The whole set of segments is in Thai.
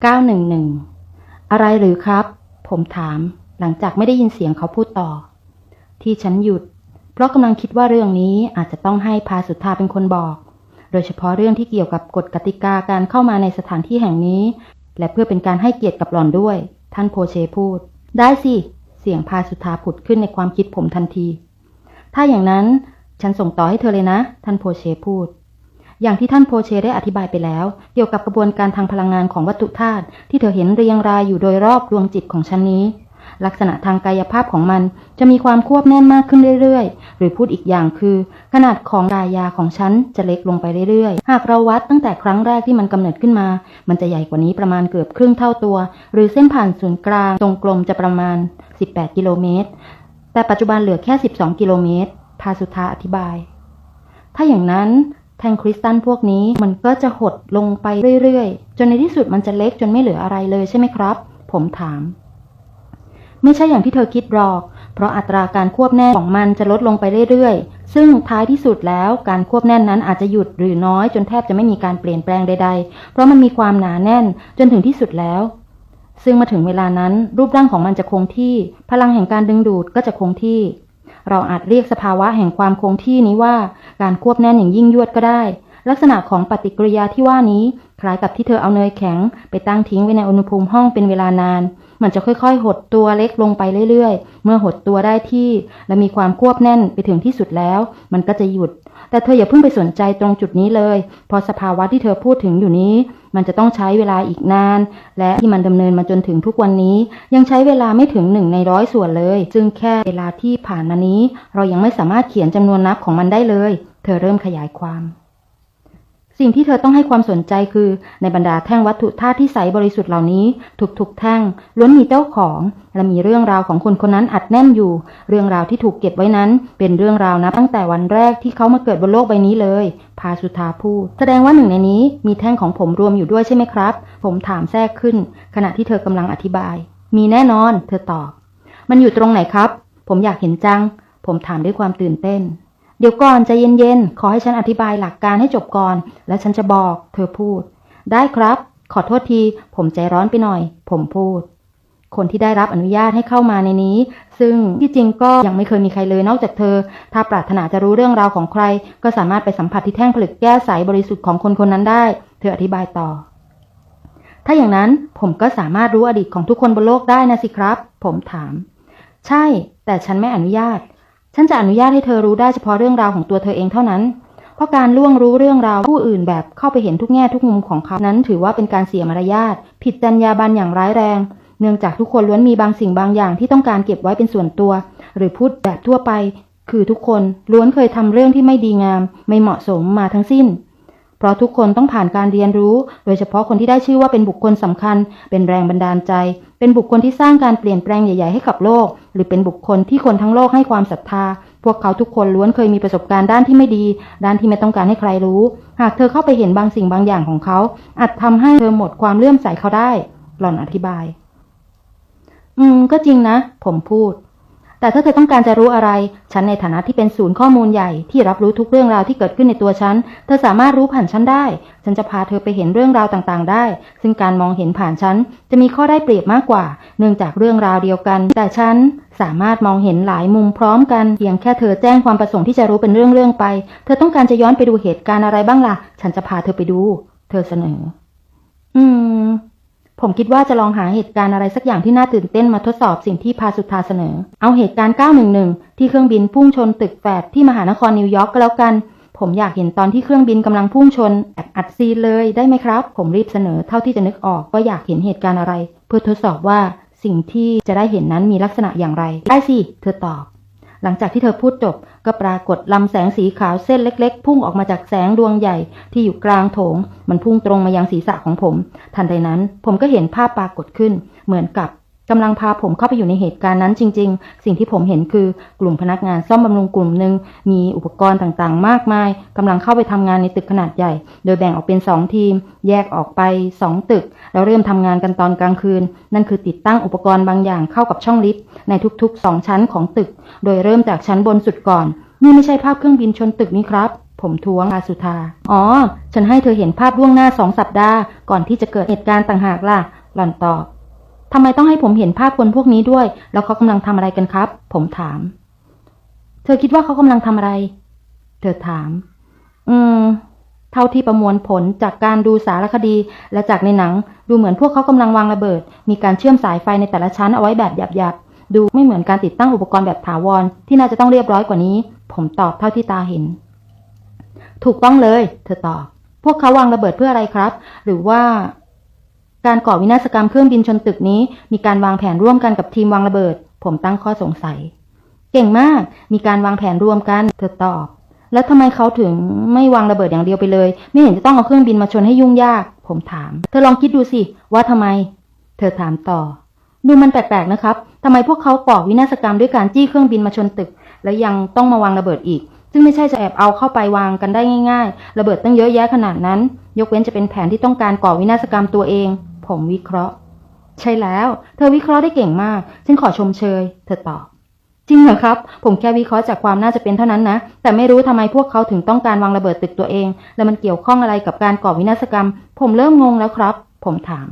911 อะไรหรือครับ ผมถามหลังจากไม่ได้ยินเสียงเขาพูดต่อ ที่ฉันหยุด เพราะกำลังคิดว่าเรื่องนี้อาจจะต้องให้พาสุธาเป็นคนบอก โดยเฉพาะเรื่องที่เกี่ยวกับกฎกติกาการเข้ามาในสถานที่แห่งนี้ และเพื่อเป็นการให้เกียรติกับหล่อนด้วย ท่านโพเชพูด ได้สิ เสียงพาสุธาผุดขึ้นในความคิดผมทันที ถ้าอย่างนั้นฉันส่งต่อให้เธอเลยนะ ท่านโพเชพูด อย่างที่ท่านโพเชได้อธิบายไปแล้ว เกี่ยวกับกระบวนการทางพลังงานของวัตถุธาตุที่เธอเห็นเรียงรายอยู่โดยรอบดวงจิตของฉันนี้ ลักษณะทางกายภาพของมันจะมีความควบแน่นมากขึ้นเรื่อยๆ หรือพูดอีกอย่างคือ ขนาดของกายาของฉันจะเล็กลงไปเรื่อยๆ หากเราวัดตั้งแต่ครั้งแรกที่มันกำเนิดขึ้นมา มันจะใหญ่กว่านี้ประมาณเกือบครึ่งเท่าตัว หรือเส้นผ่านศูนย์กลางตรงกลมจะประมาณ 18 กิโลเมตร แต่ปัจจุบันเหลือแค่ 12 กิโลเมตรพาสุธาอธิบาย ถ้าอย่างนั้น แท่งคริสตัลพวกนี้มันก็จะหดลงไปเรื่อยๆ จนในที่สุดมันจะเล็กจนไม่เหลืออะไรเลยใช่ไหมครับ ผมถาม ไม่ใช่อย่างที่เธอคิดหรอก เพราะอัตราการควบแน่นของมันจะลดลงไปเรื่อยๆ ซึ่งท้ายที่สุดแล้วการควบแน่นนั้นอาจจะหยุดหรือน้อยจนแทบจะไม่มีการเปลี่ยนแปลงใด ๆ เพราะมันมีความหนาแน่นจนถึงที่สุดแล้ว ซึ่งมาถึงเวลานั้นรูปร่างของมันจะคงที่ พลังแห่งการดึงดูดก็จะคงที่ เราอาจเรียกสภาวะแห่งความคงที่นี้ว่า การควบแน่นอย่างยิ่งยวดก็ได้ ลักษณะของปฏิกิริยาที่ว่านี้ คล้ายกับที่เธอเอาเนยแข็ง ไปตั้งทิ้งไว้ในอุณหภูมิห้องเป็นเวลานาน มันจะค่อยๆ หดตัวเล็กลงไปเรื่อยๆ เมื่อหดตัวได้ที่ และมีความควบแน่นไปถึงที่สุดแล้ว มันก็จะหยุด แต่เธออย่าเพิ่งไปสนใจตรงจุดนี้เลยพราะสภาวะที่เธอพูดถึงอยู่นี้ มันจะต้องใช้เวลาอีกนาน และที่มันดำเนินมาจนถึงทุกวันนี้ ยังใช้เวลาไม่ถึงหนึ่งในร้อยส่วนเลย ซึ่งแค่เวลาที่ผ่านมานี้ เรายังไม่สามารถเขียนจำนวนนับของมันได้เลย เธอเริ่มขยายความ สิ่งที่เธอต้องให้ความสนใจคือ ในบรรดาแท่งวัตถุธาตุที่ใสบริสุทธิ์เหล่านี้ ทุกๆแท่งล้วนมีเจ้าของ และมีเรื่องราวของคนคนนั้นอัดแน่นอยู่ เรื่องราวที่ถูกเก็บไว้นั้น เป็นเรื่องราวนับตั้งแต่วันแรกที่เขามาเกิดบนโลกใบนี้เลย พาสุธาพูด แสดงว่าหนึ่งในนี้มีแท่งของผมรวมอยู่ด้วยใช่ไหมครับ ผมถามแทรกขึ้น ขณะที่เธอกำลังอธิบาย มีแน่นอน เธอตอบ มันอยู่ตรงไหนครับ ผมอยากเห็นจัง ผมถามด้วยความตื่นเต้น เดี๋ยวก่อนใจเย็นๆ ขอให้ฉันอธิบายหลักการให้จบก่อน แล้วฉันจะบอก เธอพูด ได้ครับ ขอโทษที ผมใจร้อนไปหน่อย ผมพูด คนที่ได้รับอนุญาตให้เข้ามาในนี้ ซึ่งที่จริงก็ยังไม่เคยมีใครเลยนอกจากเธอ ถ้าปรารถนาจะรู้เรื่องราวของใคร ก็สามารถไปสัมผัสที่แท่งผลึกแก้วใสบริสุทธิ์ของคนคนนั้นได้ เธออธิบายต่อ ถ้าอย่างนั้นผมก็สามารถรู้อดีตของทุกคนบนโลกได้นะสิครับ ผมถาม ใช่ แต่ฉันไม่อนุญาต ฉันจะอนุญาตให้เธอรู้ได้เฉพาะเรื่องราวของตัวเธอเองเท่านั้น เพราะการล่วงรู้เรื่องราวผู้อื่นแบบเข้าไปเห็นทุกแง่ทุกมุมของเขานั้น ถือว่าเป็นการเสียมารยาทผิดจรรยาบรรณอย่างร้ายแรง เนื่องจากทุกคนล้วนมีบางสิ่งบางอย่างที่ต้องการเก็บไว้เป็นส่วนตัว หรือพูดแบบทั่วไป คือทุกคนล้วนเคยทำเรื่องที่ไม่ดีงาม ไม่เหมาะสมมาทั้งสิ้น เพราะทุกคนต้องผ่านการเรียนรู้ โดยเฉพาะคนที่ได้ชื่อว่าเป็นบุคคลสำคัญ เป็นแรงบันดาลใจ เป็นบุคคลที่สร้างการเปลี่ยนแปลงใหญ่ ๆ ให้กับโลก หรือเป็นบุคคลที่คนทั้งโลกให้ความศรัทธา พวกเขาทุกคนล้วนเคยมีประสบการณ์ด้านที่ไม่ดี ด้านที่ไม่ต้องการให้ใครรู้ หากเธอเข้าไปเห็นบางสิ่งบางอย่างของเขา อาจทำให้เธอหมดความเลื่อมใสเขาได้ หล่อนอธิบาย อืม ก็จริงนะ ผมพูด แต่ถ้าเธอต้องการจะรู้อะไร ฉันในฐานะที่เป็นศูนย์ข้อมูลใหญ่ที่รับรู้ทุกเรื่องราวที่เกิดขึ้นในตัวฉัน เธอสามารถรู้ผ่านฉันได้ ฉันจะพาเธอไปเห็นเรื่องราวต่างๆ ได้ ซึ่งการมองเห็นผ่านฉันจะมีข้อได้เปรียบมากกว่า เนื่องจากเรื่องราวเดียวกัน แต่ฉันสามารถมองเห็นหลายมุมพร้อมกัน เพียงแค่เธอแจ้งความประสงค์ที่จะรู้เป็นเรื่องๆไป เธอต้องการจะย้อนไปดูเหตุการณ์อะไรบ้างล่ะ ฉันจะพาเธอไปดู เธอเสนอ อืม ผมคิดว่าจะลองหาเหตุการณ์อะไรสักอย่างที่น่าตื่นเต้นมาทดสอบสิ่งที่พาสุธาเสนอ เอาเหตุการณ์ 911 ที่เครื่องบินพุ่งชนตึกแฝดที่มหานครนิวยอร์กก็แล้วกัน ผมอยากเห็นตอนที่เครื่องบินกำลังพุ่งชนแอบอัดซีเลยได้ไหมครับ ผมรีบเสนอเท่าที่จะนึกออกว่าอยากเห็นเหตุการณ์อะไร เพื่อทดสอบว่าสิ่งที่จะได้เห็นนั้นมีลักษณะอย่างไร ได้สิ เธอตอบ หลังจากที่เธอพูดจบ ก็ปรากฏลำแสงสีขาวเส้นเล็ก ๆ พุ่งออกมาจากแสงดวงใหญ่ที่อยู่กลางโถง มันพุ่งตรงมายังศีรษะของผม ทันใดนั้นผมก็เห็นภาพปรากฏขึ้น เหมือนกับ กำลังพาผมเข้าไปอยู่ในเหตุการณ์นั้นจริง ๆ สิ่งที่ผมเห็นคือกลุ่มพนักงานซ่อมบำรุงกลุ่มหนึ่งมีอุปกรณ์ต่างๆ มากมายกำลังเข้าไปทำงานในตึกขนาดใหญ่ โดยแบ่งออกเป็นสองทีม แยกออกไปสองตึก แล้วเริ่มทำงานกันตอนกลางคืน นั่นคือติดตั้งอุปกรณ์บางอย่างเข้ากับช่องลิฟต์ในทุกๆสองชั้นของตึก โดยเริ่มจากชั้นบนสุดก่อน นี่ไม่ใช่ภาพเครื่องบินชนตึกนี้ครับผมท้วงอาสุธา อ๋อ ฉันให้เธอเห็นภาพล่วงหน้าสองสัปดาห์ ก่อนที่จะเกิดเหตุการณ์ต่างหากล่ะ หล่อนตอบ ทำไมต้องให้ผมเห็นภาพคนพวกนี้ด้วย แล้วเขากำลังทำอะไรกันครับ ผมถาม เธอคิดว่าเขากำลังทำอะไร เธอถาม อืม เท่าที่ประมวลผลจากการดูสารคดี และจากในหนัง ดูเหมือนพวกเขากำลังวางระเบิด มีการเชื่อมสายไฟในแต่ละชั้นเอาไว้แบบหยาบๆ ดูไม่เหมือนการติดตั้งอุปกรณ์แบบถาวร ที่น่าจะต้องเรียบร้อยกว่านี้ ผมตอบเท่าที่ตาเห็น ถูกต้องเลย เธอตอบ พวกเขาวางระเบิดเพื่ออะไรครับ หรือว่า การก่อวินาศกรรมเครื่องบินชนตึกนี้ มีการวางแผนร่วมกันกับทีมวางระเบิด ผมตั้งข้อสงสัย เก่งมาก มีการวางแผนร่วมกันเธอตอบ แล้วทำไมเขาถึงไม่วางระเบิดอย่างเดียวไปเลย ไม่เห็นจะต้องเอาเครื่องบินมาชนให้ยุ่งยาก ผมถาม เธอลองคิดดูสิว่าทำไม เธอถามต่อ ดูมันแปลกๆนะครับทำไมพวกเขาก่อวินาศกรรมด้วยการจี้เครื่องบินมาชนตึก แล้วยังต้องมาวางระเบิดอีกซึ่งไม่ใช่จะแอบเอาเข้าไปวางกันได้ง่าย ๆ ระเบิดตั้งเยอะแยะขนาดนั้น ยกเว้นจะเป็นแผนที่ต้องการก่อวินาศกรรมตัวเอง ผมวิเคราะห์ ใช่แล้ว เธอวิเคราะห์ได้เก่งมาก ฉันขอชมเชย เธอตอบจริงเหรอครับ ผมแค่วิเคราะห์จากความน่าจะเป็นเท่านั้นนะ แต่ไม่รู้ทำไมพวกเขาถึงต้องการวางระเบิดตึกตัวเอง และมันเกี่ยวข้องอะไรกับการก่อวินาศกรรม ผมเริ่มงงแล้วครับ ผมถาม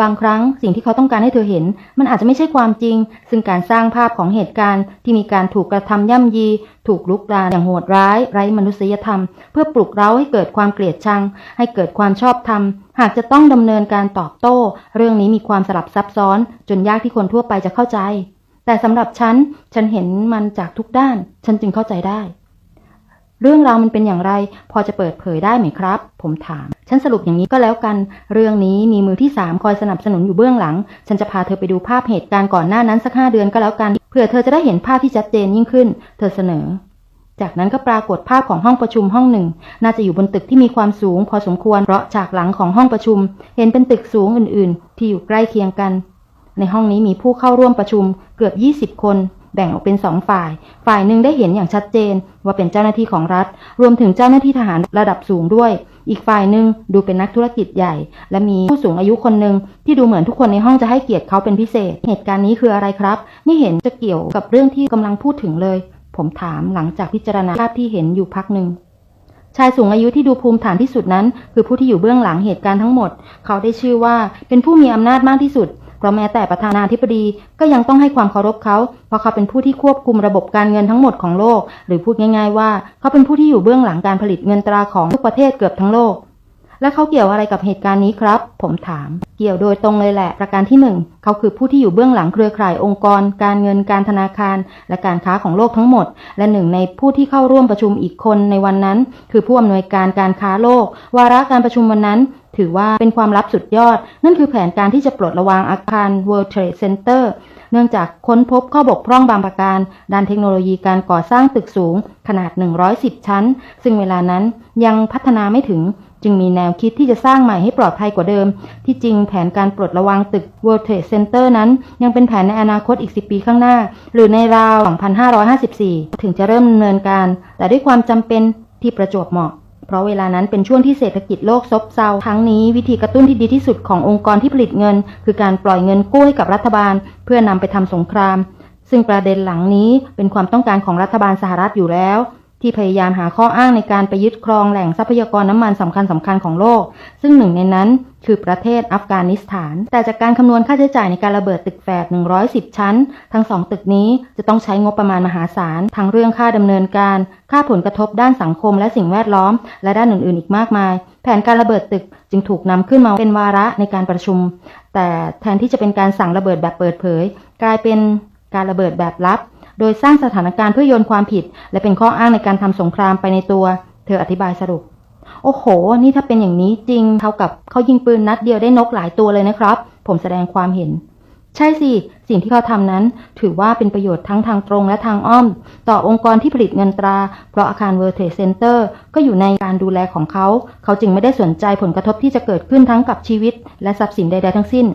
บางครั้งสิ่งที่เขาต้องการให้เธอเห็น มันอาจจะไม่ใช่ความจริง ซึ่งการสร้างภาพของเหตุการณ์ที่มีการถูกกระทำย่ำยี ถูกลุกรานอย่างโหดร้าย ไร้มนุษยธรรม เพื่อปลุกเร้าให้เกิดความเกลียดชัง ให้เกิดความชอบธรรม หากจะต้องดำเนินการตอบโต้ เรื่องนี้มีความสลับซับซ้อน จนยากที่คนทั่วไปจะเข้าใจ แต่สำหรับฉัน ฉันเห็นมันจากทุกด้าน ฉันจึงเข้าใจได้ เรื่องราวมันเป็นอย่างไร พอจะเปิดเผยได้ไหมครับ ผมถาม ฉันสรุปอย่างนี้ก็แล้วกัน เรื่องนี้มีมือที่สามคอยสนับสนุนอยู่เบื้องหลัง ฉันจะพาเธอไปดูภาพเหตุการณ์ก่อนหน้านั้นสักห้าเดือนก็แล้วกันเพื่อเธอจะได้เห็นภาพที่ชัดเจนยิ่งขึ้น เธอเสนอ จากนั้นก็ปรากฏภาพของห้องประชุมห้องหนึ่ง น่าจะอยู่บนตึกที่มีความสูง พอสมควร เพราะฉากหลังของห้องประชุม เห็นเป็นตึกสูงอื่น ๆ ที่อยู่ใกล้เคียงกัน ในห้องนี้มีผู้เข้าร่วมประชุมเกือบ 20 คน แบ่งออกเป็นสองฝ่าย ฝ่ายหนึ่งได้เห็นอย่างชัดเจน ว่าเป็นเจ้าหน้าที่ของรัฐ รวมถึงเจ้าหน้าที่ทหารระดับสูงด้วย อีกฝ่ายหนึ่งดูเป็นนักธุรกิจใหญ่ และมีผู้สูงอายุคนหนึ่งที่ดูเหมือนทุกคนในห้องจะให้เกียรติเขาเป็นพิเศษ เหตุการณ์นี้คืออะไรครับ ไม่เห็นจะเกี่ยวกับเรื่องที่กำลังพูดถึงเลย ผมถามหลังจากพิจารณาภาพที่เห็นอยู่พักหนึ่งชายสูงอายุที่ดูภูมิฐานที่สุดนั้น คือผู้ที่อยู่เบื้องหลังเหตุการณ์ทั้งหมด เขาได้ชื่อว่าเป็นผู้มีอำนาจมากที่สุด เพราะแม้แต่ประธานาธิบดีก็ยังต้องให้ความเคารพเขา เพราะเขาเป็นผู้ที่ควบคุมระบบการเงินทั้งหมดของโลก หรือพูดง่าย ๆ ว่า เขาเป็นผู้ที่อยู่เบื้องหลังการผลิตเงินตราของทุกประเทศเกือบทั้งโลก และเขาเกี่ยวอะไรกับเหตุการณ์นี้ครับ ผมถาม เกี่ยวโดยตรงเลยแหละ ประการที่หนึ่งเขาคือผู้ที่อยู่เบื้องหลังเครือข่ายองค์กร การเงินการธนาคาร และการค้าของโลกทั้งหมด และหนึ่งในผู้ที่เข้าร่วมประชุมอีกคนในวันนั้น คือผู้อำนวยการการค้าโลก วาระการประชุมวันนั้นถือว่าเป็นความลับสุดยอด นั่นคือแผนการที่จะปลดระวางอาคาร World Trade Center เนื่องจากค้นพบข้อบกพร่องบางประการ ด้านเทคโนโลยีการก่อสร้างตึกสูง ขนาด 110 ชั้น ซึ่งเวลานั้นยังพัฒนาไม่ถึง จึงมีแนวคิดที่จะสร้างใหม่ให้ปลอดภัยกว่าเดิม ที่จริงแผนการปลดระวางตึก World Trade Center นั้น ยังเป็นแผนในอนาคตอีก 10 ปีข้างหน้า หรือในราว 2554 ถึงจะเริ่มดำเนินการ แต่ด้วยความจำเป็นที่ประจวบเหมาะเพราะเวลานั้นเป็นช่วงที่เศรษฐกิจโลกซบเซา ทั้งนี้วิธีกระตุ้นที่ดีที่สุดขององค์กรที่ผลิตเงิน คือการปล่อยเงินกู้ให้กับรัฐบาล เพื่อนำไปทำสงคราม ซึ่งประเด็นหลังนี้เป็นความต้องการของรัฐบาลสหรัฐอยู่แล้ว ที่พยายามหาข้ออ้างในการไปยึดครองแหล่งทรัพยากรน้ำมันสำคัญสำคัญของโลก ซึ่งหนึ่งในนั้นคือประเทศอัฟกานิสถาน แต่จากการคำนวณค่าใช้จ่ายในการระเบิดตึกแฝด 110 ชั้น ทั้งสองตึกนี้จะต้องใช้งบประมาณมหาศาล ทั้งเรื่องค่าดำเนินการ ค่าผลกระทบด้านสังคมและสิ่งแวดล้อม และด้านอื่น ๆ อีกมากมาย แผนการระเบิดตึกจึงถูกนำขึ้นมาเป็นวาระในการประชุม แต่แทนที่จะเป็นการสั่งระเบิดแบบเปิดเผย กลายเป็นการระเบิดแบบลับ โดยสร้างสถานการณ์เพื่อโยนความผิด และเป็นข้ออ้างในการทำสงครามไปในตัว เธออธิบายสรุป โอ้โห นี่ถ้าเป็นอย่างนี้จริง เท่ากับเขายิงปืนนัดเดียวได้นกหลายตัวเลยนะครับ ผมแสดงความเห็น ใช่สิ สิ่งที่เขาทำนั้น ถือว่าเป็นประโยชน์ทั้งทางตรงและทางอ้อม ต่อองค์กรที่ผลิตเงินตรา เพราะอาคาร World Trade Center ก็อยู่ในการดูแลของเขา เขาจึงไม่ได้สนใจผลกระทบที่จะเกิดขึ้นทั้งกับชีวิต และทรัพย์สินใดๆทั้งสิ้น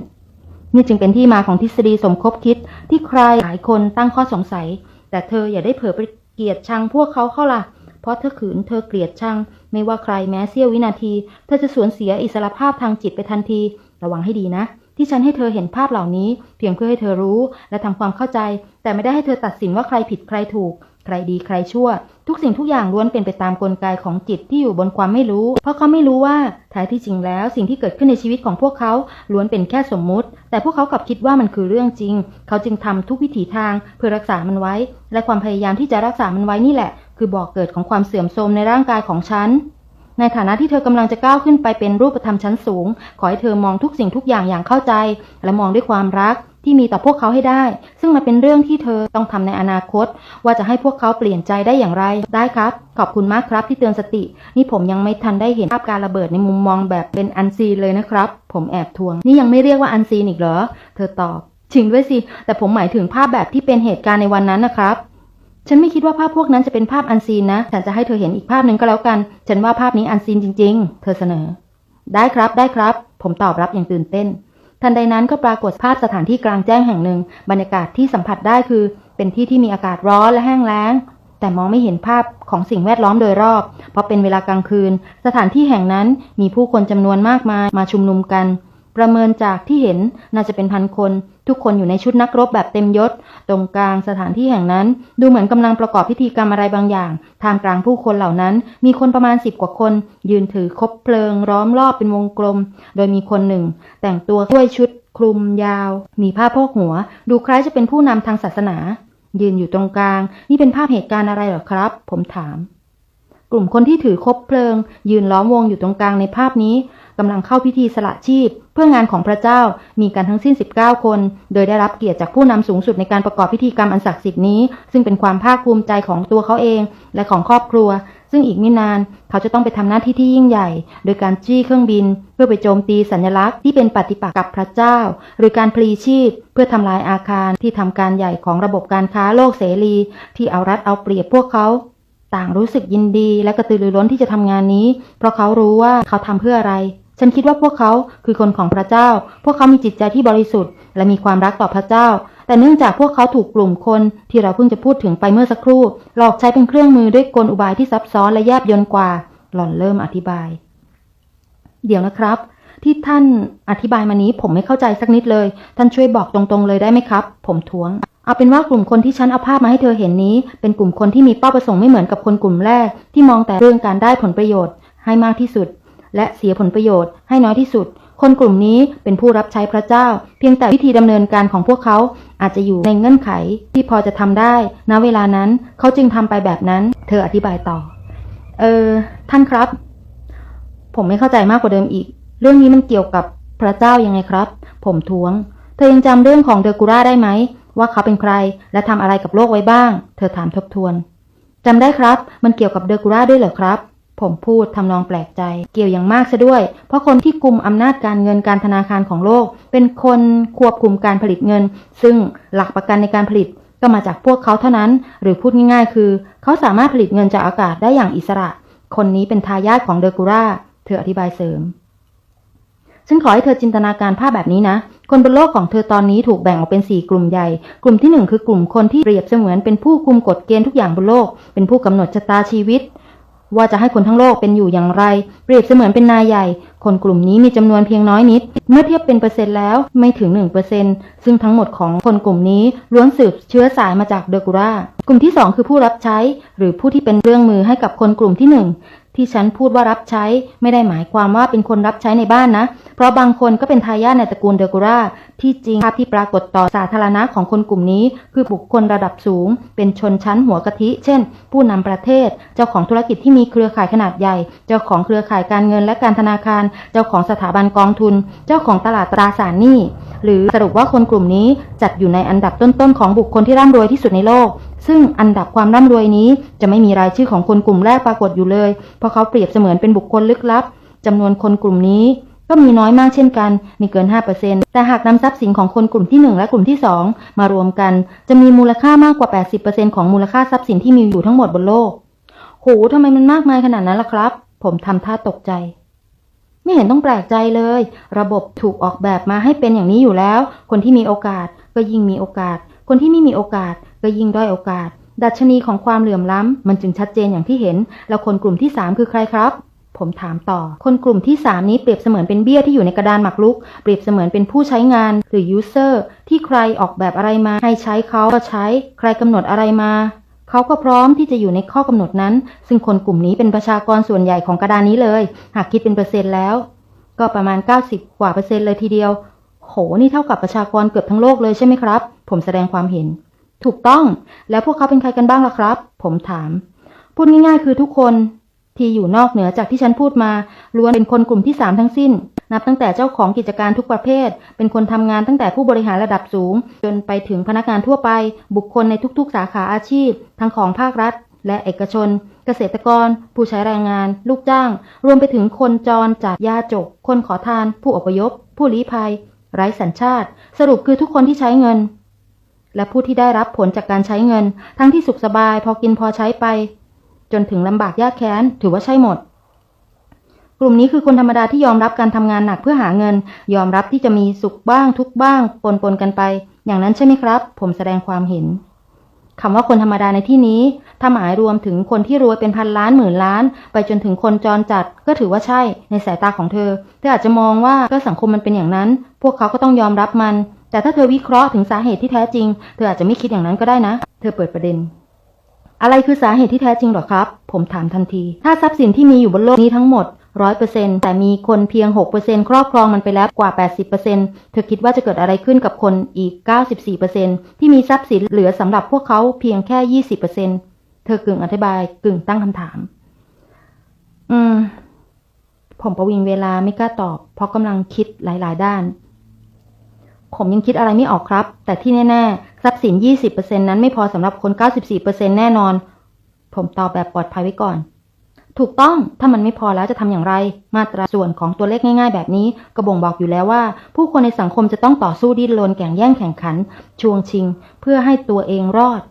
นี่จึงเป็นที่มาของทฤษฎีสมคบคิดที่ใครหลายคนตั้งข้อสงสัย แต่เธออย่าได้เผลอไปเกลียดชังพวกเขาเข้าล่ะ เพราะเธอขืนเธอเกลียดชัง ไม่ว่าใครแม้เสี้ยววินาที เธอจะสูญเสียอิสรภาพทางจิตไปทันที ระวังให้ดีนะ ที่ฉันให้เธอเห็นภาพเหล่านี้ เพียงเพื่อให้เธอรู้ และทำความเข้าใจ แต่ไม่ได้ให้เธอตัดสินว่าใครผิดใครถูก ใครดีใครชั่ว ทุกสิ่งทุกอย่างล้วนเป็นไปตามกลไกของจิตที่อยู่บนความไม่รู้ เพราะเขาไม่รู้ว่าแท้ที่จริงแล้วสิ่งที่เกิดขึ้นในชีวิตของพวกเขาล้วนเป็นแค่สมมุติ แต่พวกเขากลับคิดว่ามันคือเรื่องจริง เขาจึงทำทุกวิถีทางเพื่อรักษามันไว้ และความพยายามที่จะรักษามันไว้นี่แหละ คือบ่อกเกิดของความเสื่อมโทรมในร่างกายของฉันในฐานะที่เธอกำลังจะก้าวขึ้นไปเป็นรูปธรรมชั้นสูง ขอให้เธอมองทุกสิ่งทุกอย่างอย่างเข้าใจ และมองด้วยความรัก ที่มีต่อพวกเขาให้ได้ ซึ่งมันเป็นเรื่องที่เธอต้องทำในอนาคต ว่าจะให้พวกเขาเปลี่ยนใจได้อย่างไรได้ครับ ขอบคุณมากครับที่เตือนสติ นี่ผมยังไม่ทันได้เห็นภาพการระเบิดในมุมมองแบบเป็นอันซีเลยนะครับ ผมแอบทวง นี่ยังไม่เรียกว่าอันซีอีกเหรอ เธอตอบจริงด้วยสิ แต่ผมหมายถึงภาพแบบที่เป็นเหตุการณ์ในวันนั้นนะครับฉันไม่คิดว่าภาพพวกนั้นจะเป็นภาพอันซีนนะ ฉันจะให้เธอเห็นอีกภาพหนึ่งก็แล้วกัน ฉันว่าภาพนี้อันซีนจริง ๆ เธอเสนอ ได้ครับ ได้ครับ ผมตอบรับอย่างตื่นเต้น ทันใดนั้นก็ปรากฏภาพสถานที่กลางแจ้งแห่งหนึ่ง บรรยากาศที่สัมผัสได้คือ เป็นที่ที่มีอากาศร้อนและแห้งแล้ง แต่มองไม่เห็นภาพของสิ่งแวดล้อมโดยรอบ เพราะเป็นเวลากลางคืน สถานที่แห่งนั้นมีผู้คนจำนวนมากมายมาชุมนุมกัน ประเมินจากที่เห็นน่าจะเป็นพันคน ทุกคนอยู่ในชุดนักรบแบบเต็มยศ ตรงกลางสถานที่แห่งนั้น ดูเหมือนกำลังประกอบพิธีกรรมอะไรบางอย่าง ท่ามกลางผู้คนเหล่านั้น มีคนประมาณสิบกว่าคน ยืนถือคบเพลิงล้อมรอบเป็นวงกลม โดยมีคนหนึ่ง แต่งตัวด้วยชุดคลุมยาว มีผ้าโพกหัว ดูคล้ายจะเป็นผู้นำทางศาสนา ยืนอยู่ตรงกลาง นี่เป็นภาพเหตุการณ์อะไรหรอครับ ผมถาม ลุ่มคนที่ถือคบเพลิง ยืนล้อมวงอยู่ตรงกลางในภาพนี้กำลังเข้าพิธีสละชีพ เพื่องานของพระเจ้ามีกันทั้งสิ้น 19 คน โดยได้รับเกียรติจากผู้นำสูงสุดในการประกอบพิธีกรรมอันศักดิ์สิทธิ์นี้ ซึ่งเป็นความภาคภูมิใจของตัวเขาเอง และของครอบครัว ซึ่งอีกไม่นาน เขาจะต้องไปทำหน้าที่ที่ยิ่งใหญ่ โดยการจี้เครื่องบิน เพื่อไปโจมตีสัญลักษณ์ที่เป็นปฏิปักษ์กับพระเจ้า หรือการพลีชีพ เพื่อทำลายอาคารที่ทำการใหญ่ของระบบการค้าโลกเสรี ที่เอารัดเอาเปรียบพวกเขา ต่างรู้สึกยินดีและกระตือรือร้นที่จะทำงานนี้ เพราะเขารู้ว่าเขาทำเพื่ออะไร ฉันคิดว่าพวกเขาคือคนของพระเจ้า พวกเขามีจิตใจที่บริสุทธิ์ และมีความรักต่อพระเจ้า แต่เนื่องจากพวกเขาถูกกลุ่มคนที่เราเพิ่งจะพูดถึงไปเมื่อสักครู่ หลอกใช้เป็นเครื่องมือด้วยกลอุบายที่ซับซ้อนและแยบยลกว่า หล่อนเริ่มอธิบาย เดี๋ยวนะครับ ที่ท่านอธิบายมานี้ผมไม่เข้าใจสักนิดเลย ท่านช่วยบอกตรงๆเลยได้ไหมครับ ผมท้วง เอาเป็นว่ากลุ่มคนที่ฉันเอาภาพมาให้เธอเห็นนี้ เป็นกลุ่มคนที่มีเป้าประสงค์ไม่เหมือนกับคนกลุ่มแรก ที่มองแต่เรื่องการได้ผลประโยชน์ให้มากที่สุด และเสียผลประโยชน์ให้น้อยที่สุด คนกลุ่มนี้เป็นผู้รับใช้พระเจ้า เพียงแต่วิธีดำเนินการของพวกเขาอาจจะอยู่ในเงื่อนไข ที่พอจะทำได้ ณ เวลานั้นเขาจึงทำไปแบบนั้น เธออธิบายต่อ เออ ท่านครับ ผมไม่เข้าใจมากกว่าเดิมอีก เรื่องนี้มันเกี่ยวกับพระเจ้ายังไงครับ ผมท้วง เธอยังจำเรื่องของเดอร์กูร่าได้ไหม ว่าเขาเป็นใคร และทำอะไรกับโลกไว้บ้าง เธอถามทบทวนจำได้ครับ มันเกี่ยวกับเดอร์กูราด้วยเหรอครับ ผมพูดทำนองแปลกใจ เกี่ยวอย่างมากซะด้วย เพราะคนที่กุมอำนาจการเงินการธนาคารของโลก เป็นคนควบคุมการผลิตเงิน ซึ่งหลักประกันในการผลิตก็มาจากพวกเขาเท่านั้น หรือพูดง่ายๆ คือ เขาสามารถผลิตเงินจากอากาศได้อย่างอิสระ คนนี้เป็นทายาทของเดอร์กูราเธออธิบายเสริม ฉันขอให้เธอจินตนาการภาพแบบนี้นะ คนบนโลกของเธอตอนนี้ถูกแบ่งออกเป็นสี่กลุ่มใหญ่ กลุ่มที่หนึ่งคือกลุ่มคนที่เปรียบเสมือนเป็นผู้คุมกฎเกณฑ์ทุกอย่างบนโลก เป็นผู้กำหนดชะตาชีวิต ว่าจะให้คนทั้งโลกเป็นอยู่อย่างไร เปรียบเสมือนเป็นนายใหญ่ คนกลุ่มนี้มีจำนวนเพียงน้อยนิด เมื่อเทียบเป็นเปอร์เซ็นต์แล้วไม่ถึงหนึ่งเปอร์เซ็นซึ่งทั้งหมดของคนกลุ่มนี้ล้วนสืบเชื้อสายมาจากเดอร์กูรากลุ่มที่สองคือผู้รับใช้ หรือผู้ที่เป็นเครื่องมือให้กับคนกลุ่มที่หนึ่ง ที่ฉันพูดว่ารับใช้ไม่ได้หมายความว่าเป็นคนรับใช้ในบ้านนะ เพราะบางคนก็เป็นทายาทในตระกูลเดอร์กูราที่จริงภาพที่ปรากฏต่อสาธารณะของคนกลุ่มนี้ คือบุคคลระดับสูง เป็นชนชั้นหัวกะทิ เช่น ผู้นำประเทศ เจ้าของธุรกิจที่มีเครือข่ายขนาดใหญ่ เจ้าของเครือข่ายการเงินและการธนาคาร เจ้าของสถาบันกองทุน เจ้าของตลาดตราสารหนี้หรือสรุปว่าคนกลุ่มนี้จัดอยู่ในอันดับต้นๆของบุคคลที่ร่ำรวยที่สุดในโลก ซึ่งอันดับความร่ำรวยนี้จะไม่มีรายชื่อของคนกลุ่มแรกปรากฏอยู่เลย เพราะเขาเปรียบเสมือนเป็นบุคคลลึกลับจำนวนคนกลุ่มนี้ก็มีน้อยมากเช่นกัน มีเกิน 5%แต่หากนำทรัพย์สินของคนกลุ่มที่ 1 และกลุ่มที่ 2 มารวมกัน จะมีมูลค่ามากกว่า 80%ของมูลค่าทรัพย์สินที่มีอยู่ทั้งหมดบนโลก โหทำไมมันมากมายขนาดนั้นล่ะครับ ผมทำท่าตกใจ ไม่เห็นต้องแปลกใจเลย ระบบถูกออกแบบมาให้เป็นอย่างนี้อยู่แล้ว คนที่มีโอกาสก็ยิ่งมีโอกาส คนที่ไม่มีโอกาสก็ยิ่งด้อยโอกาส ดัชนีของความเหลื่อมล้ำ มันจึงชัดเจนอย่างที่เห็น แล้วคนกลุ่มที่ 3 คือใครครับ ผมถามต่อ คนกลุ่มที่ 3 นี้เปรียบเสมือนเป็นเบี้ยที่อยู่ในกระดานหมากรุก เปรียบเสมือนเป็นผู้ใช้งานหรือ user ที่ใครออกแบบอะไรมา ให้ใช้เขาก็ใช้ ใครกำหนดอะไรมาเขาก็พร้อมที่จะอยู่ในข้อกำหนดนั้น ซึ่งคนกลุ่มนี้เป็นประชากรส่วนใหญ่ของกระดานนี้เลย หากคิดเป็นเปอร์เซ็นต์แล้ว ก็ประมาณ 90 กว่าเปอร์เซ็นต์เลยทีเดียว โห นี่เท่ากับประชากรเกือบทั้งโลกเลยใช่ไหมครับ ผมแสดงความเห็น ถูกต้อง แล้วพวกเขาเป็นใครกันบ้างล่ะครับ ผมถาม พูดง่าย ๆ คือทุกคนที่อยู่นอกเหนือจากที่ฉันพูดมา ล้วนเป็นคนกลุ่มที่สามทั้งสิ้น นับตั้งแต่เจ้าของกิจการทุกประเภท เป็นคนทำงานตั้งแต่ผู้บริหารระดับสูง จนไปถึงพนักงานทั่วไป บุคคลในทุกๆ สาขาอาชีพ ทั้งของภาครัฐ และเอกชน เกษตรกร ผู้ใช้แรงงาน ลูกจ้าง รวมไปถึงคนจรจากยาจก คนขอทาน ผู้อพยพ ผู้ลี้ภัย ไร้สัญชาติ สรุปคือทุกคนที่ใช้เงิน และผู้ที่ได้รับผลจากการใช้เงิน ทั้งที่สุขสบายพอกินพอใช้ไป จนถึงลำบากยากแค้นถือว่าใช่หมด กลุ่มนี้คือคนธรรมดาที่ยอมรับการทำงานหนักเพื่อหาเงิน ยอมรับที่จะมีสุขบ้างทุกบ้างปนปนกันไป อย่างนั้นใช่ไหมครับ ผมแสดงความเห็น คำว่าคนธรรมดาในที่นี้ ถ้าหมายรวมถึงคนที่รวยเป็นพันล้านหมื่นล้าน ไปจนถึงคนจรจัดก็ถือว่าใช่ในสายตาของเธอ เธออาจจะมองว่าก็สังคมมันเป็นอย่างนั้น พวกเขาก็ต้องยอมรับมัน แต่ถ้าเธอวิเคราะห์ถึงสาเหตุที่แท้จริง เธออาจจะไม่คิดอย่างนั้นก็ได้นะ เธอเปิดประเด็น อะไรคือสาเหตุที่แท้จริงหรอครับ ผมถามทันที ถ้าทรัพย์สินที่มีอยู่บนโลกนี้ทั้งหมดร้อยเปอร์เซ็นแต่มีคนเพียงหกเปอร์เซ็นครอบครองมันไปแล้วกว่าแปดสิบเปอร์เซ็นเธอคิดว่าจะเกิดอะไรขึ้นกับคนอีกเก้าสิบสี่เปอร์เซ็นที่มีทรัพย์สินเหลือสำหรับพวกเขาเพียงแค่ยี่สิบเปอร์เซ็นเธอกึ่งอธิบายกึ่งตั้งคำถาม อืม ผมประวิงเวลาไม่กล้าตอบ เพราะกำลังคิดหลาย ๆ ด้าน ผมยังคิดอะไรไม่ออกครับ แต่ที่แน่ๆ ทรัพย์สิน 20%นั้นไม่พอสำหรับคน 94%แน่นอน ผมตอบแบบปลอดภัยไว้ก่อน ถูกต้อง ถ้ามันไม่พอแล้วจะทำอย่างไร มาตราส่วนของตัวเลขง่าย ๆ แบบนี้ก็บ่งบอกอยู่แล้วว่า ผู้คนในสังคมจะต้องต่อสู้ดิ้นรนแข่งแย่งแข่งขันช่วงชิง เพื่อให้ตัวเองรอด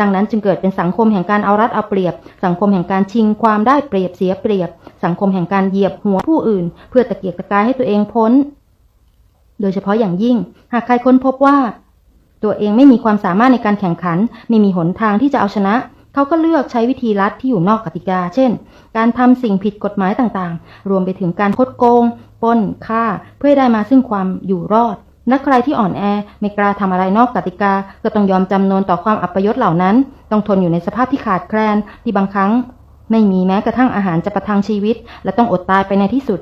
ดังนั้นจึงเกิดเป็นสังคมแห่งการเอารัดเอาเปรียบ สังคมแห่งการชิงความได้เปรียบเสียเปรียบ สังคมแห่งการเหยียบหัวผู้อื่น เพื่อตะเกียกตะกายให้ตัวเองพ้น โดยเฉพาะอย่างยิ่ง หากใครค้นพบว่า ตัวเองไม่มีความสามารถในการแข่งขัน ไม่มีหนทางที่จะเอาชนะ เขาก็เลือกใช้วิธีลัดที่อยู่นอกกติกา เช่น การทำสิ่งผิดกฎหมายต่างๆ รวมไปถึงการคดโกงปล้นฆ่า เพื่อได้มาซึ่งความอยู่รอดและใครที่อ่อนแอไม่กล้าทำอะไรนอกกติกา ก็ต้องยอมจำนนต่อความอัปยศเหล่านั้น ต้องทนอยู่ในสภาพที่ขาดแคลนที่บางครั้ง ไม่มีแม้กระทั่งอาหารจะประทังชีวิต และต้องอดตายไปในที่สุด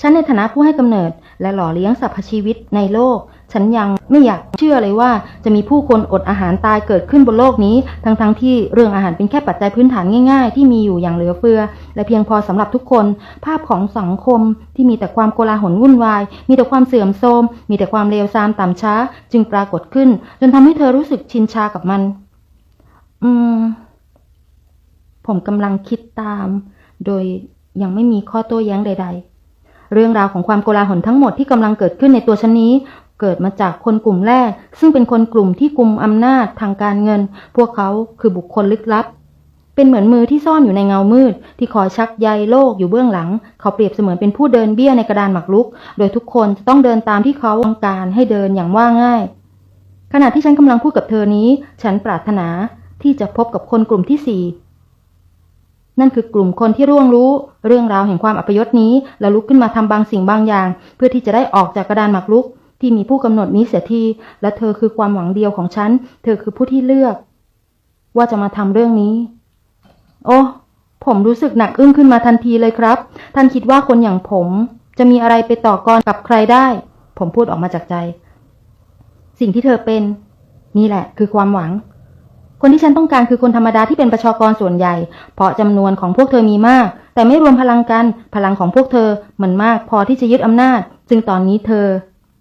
ฉันในฐานะผู้ให้กำเนิด และหล่อเลี้ยงสรรพชีวิตในโลก ฉันยังไม่อยากเชื่อเลยว่า จะมีผู้คนอดอาหารตายเกิดขึ้นบนโลกนี้ ทั้งๆทที่เรื่องอาหารเป็นแค่ปัจจัยพื้นฐานง่ายๆ ที่มีอยู่อย่างเหลือเฟือ และเพียงพอสำหรับทุกคน ภาพของสังคมที่มีแต่ความโกลาหลวุ่นวาย มีแต่ความเสื่อมโทรม มีแต่ความเลวทรามต่ำช้า จึงปรากฏขึ้น จนทำให้เธอรู้สึกชินชากับมัน อืม ผมกำลังคิดตาม โดยยังไม่มีข้อโต้แย้งใด ๆ เรื่องราวของความโกลาหลทั้งหมดที่กำลังเกิดขึ้นในตัวฉันนี้ เกิดมาจากคนกลุ่มแรก ซึ่งเป็นคนกลุ่มที่กุมอำนาจทางการเงิน พวกเขาคือบุคคลลึกลับ เป็นเหมือนมือที่ซ่อนอยู่ในเงามืด ที่คอยชักใยโลกอยู่เบื้องหลัง เขาเปรียบเสมือนเป็นผู้เดินเบี้ยในกระดานหมากรุก โดยทุกคนจะต้องเดินตามที่เขาต้องการให้เดินอย่างว่าง่าย ขณะที่ฉันกำลังพูดกับเธอนี้ ฉันปรารถนาที่จะพบกับคนกลุ่มที่สี่ นั่นคือกลุ่มคนที่ร่วงรู้ เรื่องราวแห่งความอัปยศนี้แล้วลุกขึ้นมาทำบางสิ่งบางอย่าง เพื่อที่จะได้ออกจากกระดานหมากรุก ที่มีผู้กำหนดนี้เสียที และเธอคือความหวังเดียวของฉัน เธอคือผู้ที่เลือก ว่าจะมาทำเรื่องนี้ โอ้ผมรู้สึกหนักอึ้งขึ้นมาทันทีเลยครับ ท่านคิดว่าคนอย่างผม จะมีอะไรไปต่อกรกับใครได้ ผมพูดออกมาจากใจ สิ่งที่เธอเป็น นี่แหละ คือความหวัง คนที่ฉันต้องการคือคนธรรมดาที่เป็นประชากรส่วนใหญ่ เพราะจำนวนของพวกเธอมีมาก แต่ไม่รวมพลังกัน พลังของพวกเธอมันมากพอที่จะยึดอำนาจ ซึ่งตอนนี้เธอ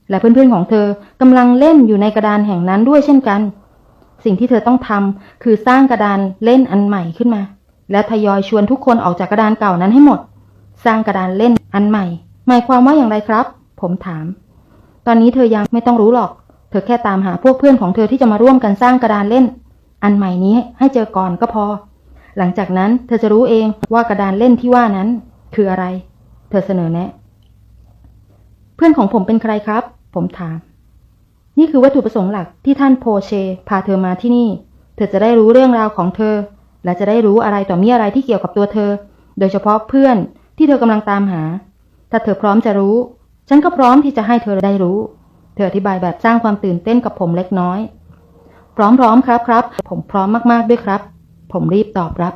และเพื่อนๆของเธอกำลังเล่นอยู่ในกระดานแห่งนั้นด้วยเช่นกัน สิ่งที่เธอต้องทำคือสร้างกระดานเล่นอันใหม่ขึ้นมา และทยอยชวนทุกคนออกจากกระดานเก่านั้นให้หมด สร้างกระดานเล่นอันใหม่ หมายความว่าอย่างไรครับ ผมถาม ตอนนี้เธอยังไม่ต้องรู้หรอก เธอแค่ตามหาพวกเพื่อนของเธอที่จะมาร่วมกันสร้างกระดานเล่น อันใหม่นี้ให้เจอก่อนก็พอ หลังจากนั้นเธอจะรู้เองว่ากระดานเล่นที่ว่านั้น คืออะไร เธอเสนอแนะ เพื่อนของผมเป็นใครครับ ผมถาม นี่คือวัตถุประสงค์หลักที่ท่านโพเช พาเธอมาที่นี่ เธอจะได้รู้เรื่องราวของเธอ และจะได้รู้อะไรต่อมีอะไรที่เกี่ยวกับตัวเธอ โดยเฉพาะเพื่อนที่เธอกำลังตามหา ถ้าเธอพร้อมจะรู้ ฉันก็พร้อมที่จะให้เธอได้รู้ เธออธิบายแบบสร้างความตื่นเต้นกับผมเล็กน้อย พร้อมๆครับครับ ผมพร้อมมากๆด้วยครับ ผมรีบตอบรับ